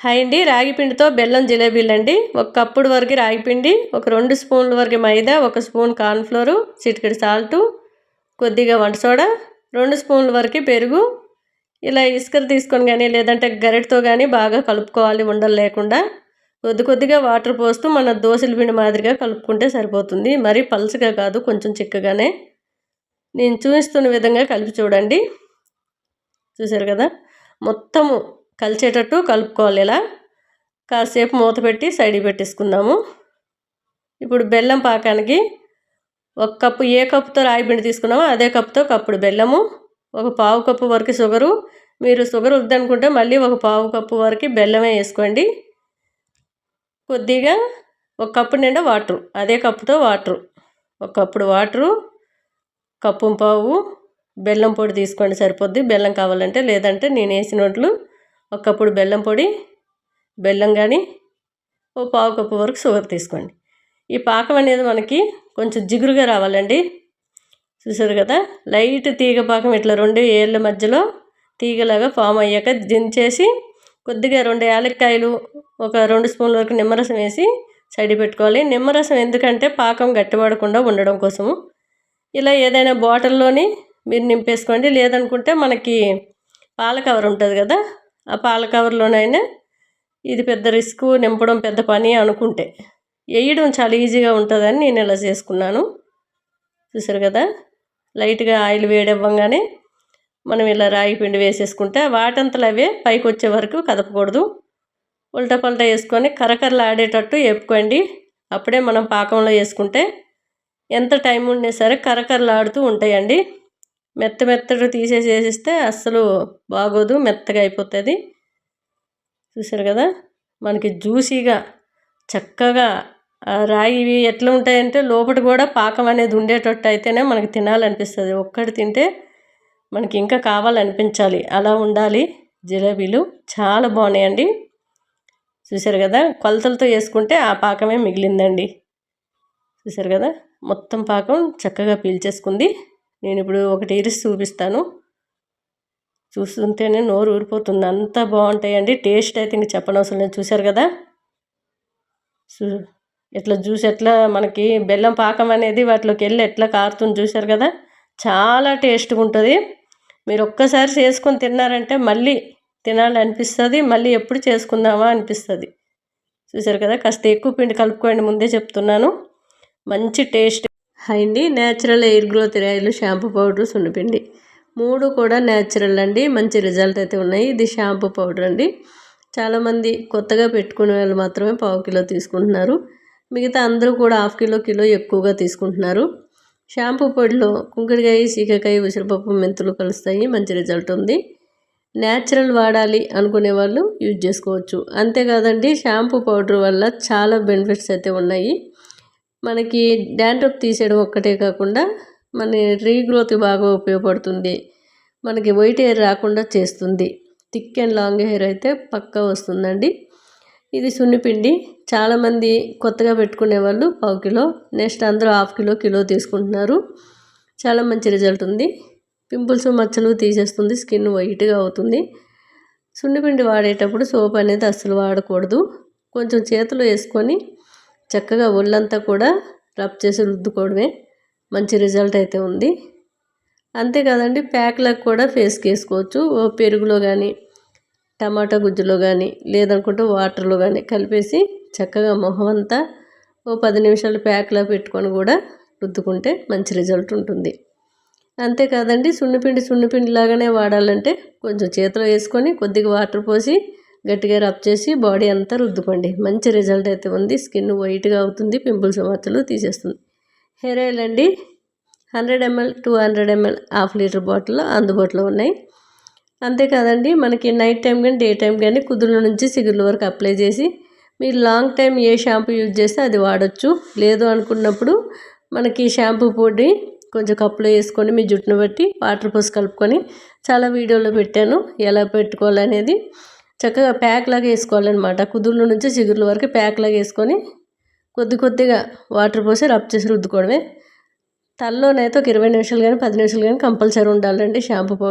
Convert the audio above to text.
Hi అండి రాగిపిండితో బెల్లం జిలేబీలు అండి ఒక కప్పుడు వరకు రాగిపిండి ఒక రెండు స్పూన్ల వరకు మైదా ఒక స్పూన్ కార్న్ఫ్లోరు చిటికెడు సాల్టు కొద్దిగా వంట సోడా రెండు స్పూన్ల వరకు పెరుగు. ఇలా ఇసుకలు తీసుకొని కానీ లేదంటే గరిటతో కానీ బాగా కలుపుకోవాలి ఉండలు లేకుండా. కొద్ది కొద్దిగా వాటర్ పోస్తూ మన దోశల పిండి మాదిరిగా కలుపుకుంటే సరిపోతుంది. మరీ పలుచగా కాదు కొంచెం చిక్కగానే. నేను చూపిస్తున్న విధంగా కలిపి చూడండి. చూశారు కదా? మొత్తము కలిసేటట్టు కలుపుకోవాలి ఇలా. కాసేపు మూత పెట్టి సైడ్ పెట్టేసుకుందాము. ఇప్పుడు బెల్లం పాకానికి ఒక కప్పు ఏ కప్పుతో రాయి పిండి తీసుకున్నామో అదే కప్పుతో కప్పుడు బెల్లము ఒక పావు కప్పు వరకు షుగరు. మీరు షుగర్ వద్దనుకుంటే మళ్ళీ ఒక పావు కప్పు వరకు బెల్లమే వేసుకోండి. కొద్దిగా ఒక కప్పు నిండా వాటరు అదే కప్పుతో వాటరు. ఒక కప్పుడు వాటరు కప్పు పావు బెల్లం పొడి తీసుకోండి సరిపోద్ది. బెల్లం కావాలంటే లేదంటే నేను వేసినట్లు ఒక కప్పుడు బెల్లం పొడి బెల్లం కానీ ఓ పావు కప్పు వరకు షుగర్ తీసుకోండి. ఈ పాకం అనేది మనకి కొంచెం జిగురుగా రావాలండి. చూసారు కదా? లైట్ తీగ పాకం ఇట్లా రెండు ఏళ్ళ మధ్యలో తీగలాగా ఫామ్ అయ్యాక దించేసి కొద్దిగా రెండు యాలక్కాయలు ఒక రెండు స్పూన్ల వరకు నిమ్మరసం వేసి సైడ్ పెట్టుకోవాలి. నిమ్మరసం ఎందుకంటే పాకం గట్టిపడకుండా ఉండడం కోసము. ఇలా ఏదైనా బాటిల్లోని మీరు నింపేసుకోండి. లేదనుకుంటే మనకి పాల కవర్ ఉంటుంది కదా? ఆ పాల కవర్లోనైనా ఇది పెద్ద రిస్క్ నింపడం పెద్ద పని అనుకుంటే. వేయడం చాలా ఈజీగా ఉంటుందని నేను ఇలా చేసుకున్నాను. చూసారు కదా? లైట్గా ఆయిల్ వేడవ్వంగానే మనం ఇలా రాగి పిండి వేసేసుకుంటే వాటంతలు అవే పైకి వచ్చే వరకు కదపకూడదు. ఉల్టా పల్టా వేసుకొని కరకరలు ఆడేటట్టు వేపుకోండి. అప్పుడే మనం పాకంలో వేసుకుంటే ఎంత టైం ఉన్నా సరే కరకరలు ఆడుతూ ఉంటాయండి. మెత్త మెత్తగా తీసేసి వేసిస్తే అస్సలు బాగోదు మెత్తగా అయిపోతుంది. చూసారు కదా? మనకి జ్యూసీగా చక్కగా రాయివి ఎట్లా ఉంటాయంటే లోపల కూడా పాకం అనేది ఉండేటట్టు అయితేనే మనకి తినాలనిపిస్తుంది. ఒక్కటి తింటే మనకి ఇంకా కావాలనిపించాలి. అలా ఉండాలి. జిలేబీలు చాలా బాగున్నాయండి. చూసారు కదా? కొలతలతో వేసుకుంటే ఆ పాకమే మిగిలిందండి. చూసారు కదా? మొత్తం పాకం చక్కగా పీల్చేసుకుంది. నేను ఇప్పుడు ఒకటి ఇరిసి చూపిస్తాను. చూస్తుంటేనే నోరు ఊరిపోతుంది. అంత బాగుంటాయండి. టేస్ట్ అయితే ఇంక చెప్పనవసరం లేదు. చూశారు కదా? ఎట్లా జ్యూస్ ఎట్లా మనకి బెల్లం పాకం అనేది వాటిలోకి వెళ్ళి ఎట్లా కారుతుంది చూసారు కదా? చాలా టేస్ట్గా ఉంటుంది. మీరు ఒక్కసారి చేసుకొని తిన్నారంటే మళ్ళీ తినాలనిపిస్తుంది. మళ్ళీ ఎప్పుడు చేసుకుందామా అనిపిస్తుంది. చూసారు కదా? కాస్త ఎక్కువ పిండి కలుపుకోండి. ముందే చెప్తున్నాను. మంచి టేస్ట్. అండి natural hair growth oil shampoo powder సున్నిపిండి మూడు కూడా న్యాచురల్ అండి. మంచి రిజల్ట్ అయితే ఉన్నాయి. ఇది షాంపూ పౌడర్ అండి. చాలామంది కొత్తగా పెట్టుకునే వాళ్ళు మాత్రమే పావు కిలో తీసుకుంటున్నారు. మిగతా అందరూ కూడా హాఫ్ కిలో కిలో ఎక్కువగా తీసుకుంటున్నారు. షాంపూ పొడిలో కుంకుడికాయ సీకకాయ ఉసిరిపప్పు మెంతులు కలుస్తాయి. మంచి రిజల్ట్ ఉంది. న్యాచురల్ వాడాలి అనుకునే వాళ్ళు యూజ్ చేసుకోవచ్చు. అంతేకాదండి షాంపూ పౌడర్ వల్ల చాలా బెనిఫిట్స్ అయితే ఉన్నాయి. మనకి డాండ్రఫ్ తీసేయడం ఒక్కటే కాకుండా మన రీగ్రోత్ బాగా ఉపయోగపడుతుంది. మనకి వైట్ హెయిర్ రాకుండా చేస్తుంది. థిక్ అండ్ లాంగ్ హెయిర్ అయితే పక్కా వస్తుందండి. ఇది సున్నిపిండి. చాలామంది కొత్తగా పెట్టుకునే వాళ్ళు పావు కిలో నెక్స్ట్ అందరూ హాఫ్ కిలో కిలో తీసుకుంటున్నారు. చాలా మంచి రిజల్ట్ ఉంది. పింపుల్స్ మచ్చలు తీసేస్తుంది స్కిన్ వైట్గా అవుతుంది. సున్నిపిండి వాడేటప్పుడు సోప్ అనేది అస్సలు వాడకూడదు. కొంచెం చేతులు వేసుకొని చక్కగా ఒళ్ళంతా కూడా రబ్ చేసి రుద్దుకోవడమే. మంచి రిజల్ట్ అయితే ఉంది. అంతేకాదండి ప్యాక్లకు కూడా ఫేస్కి వేసుకోవచ్చు పెరుగులో కానీ టమాటా గుజ్జులో కానీ లేదనుకుంటే వాటర్లో కానీ కలిపేసి చక్కగా మొహం అంతా ఓ పది నిమిషాలు ప్యాక్లో పెట్టుకొని కూడా రుద్దుకుంటే మంచి రిజల్ట్ ఉంటుంది. అంతేకాదండి సున్నిపిండి సున్నిపిండి లాగానే వాడాలంటే కొంచెం చేతిలో వేసుకొని కొద్దిగా వాటర్ పోసి గట్టిగా రబ్ చేసి బాడీ అంతా రుద్దుకోండి. మంచి రిజల్ట్ అయితే ఉంది. స్కిన్ వైట్గా అవుతుంది. పింపుల్స్ మచ్చలు తీసేస్తుంది. హెయిర్ ఆయిల్ అండి. Hundred ML two hundred ML half litre బాటిల్లో అందుబాటులో ఉన్నాయి. అంతేకాదండి మనకి నైట్ టైం కానీ డే టైం కానీ కుదురుల నుంచి సిగుర్ల వరకు అప్లై చేసి మీరు long time a shampoo use చేస్తే అది వాడచ్చు. లేదు అనుకున్నప్పుడు మనకి షాంపూ పొడి కొంచెం కప్పులో వేసుకొని మీ జుట్టును బట్టి వాటర్ పోసి కలుపుకొని చాలా వీడియోలో పెట్టాను. ఎలా పెట్టుకోవాలనేది చక్కగా ప్యాక్ లాగా వేసుకోవాలన్నమాట. కుదుర్ల నుంచి చిగుర్ల వరకు ప్యాక్ లాగా వేసుకొని కొద్ది కొద్దిగా వాటర్ పోసి రబ్ చేసి రుద్దుకోవడమే. తలలోనైతే ఒక ఇరవై నిమిషాలు కానీ పది నిమిషాలు కానీ కంపల్సరీ ఉండాలండి షాంపూ పౌడర్.